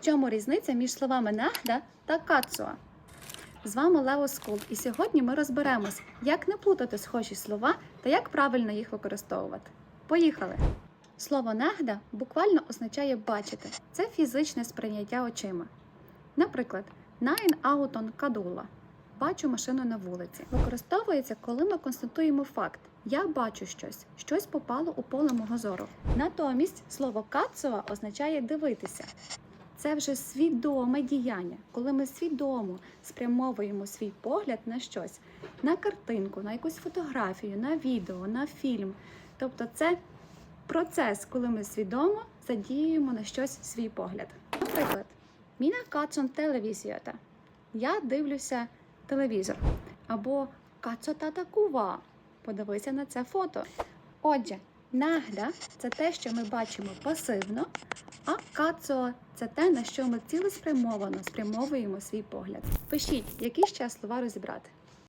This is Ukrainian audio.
Чому різниця між словами нагда та кацуа? З вами Лео Скул, і сьогодні ми розберемось, як не плутати схожі слова та як правильно їх використовувати. Поїхали! Слово нагда буквально означає бачити. Це фізичне сприйняття очима. Наприклад, «Nine auton кадула. Бачу машину на вулиці. Використовується, коли ми констатуємо факт. Я бачу щось, щось попало у поле мого зору. Натомість слово кацуа означає дивитися. Це вже свідоме діяння, коли ми свідомо спрямовуємо свій погляд на щось, на картинку, на якусь фотографію, на відео, на фільм. Тобто це процес, коли ми свідомо задіюємо на щось свій погляд. Наприклад, Міна кацон телевізіота. Я дивлюся телевізор. Або кацо кува. Подивися на це фото. Отже, нагда це те, що ми бачимо пасивно, а кацо це те, на що ми цілеспрямовано спрямовуємо свій погляд. Пишіть, які ще слова розібрати.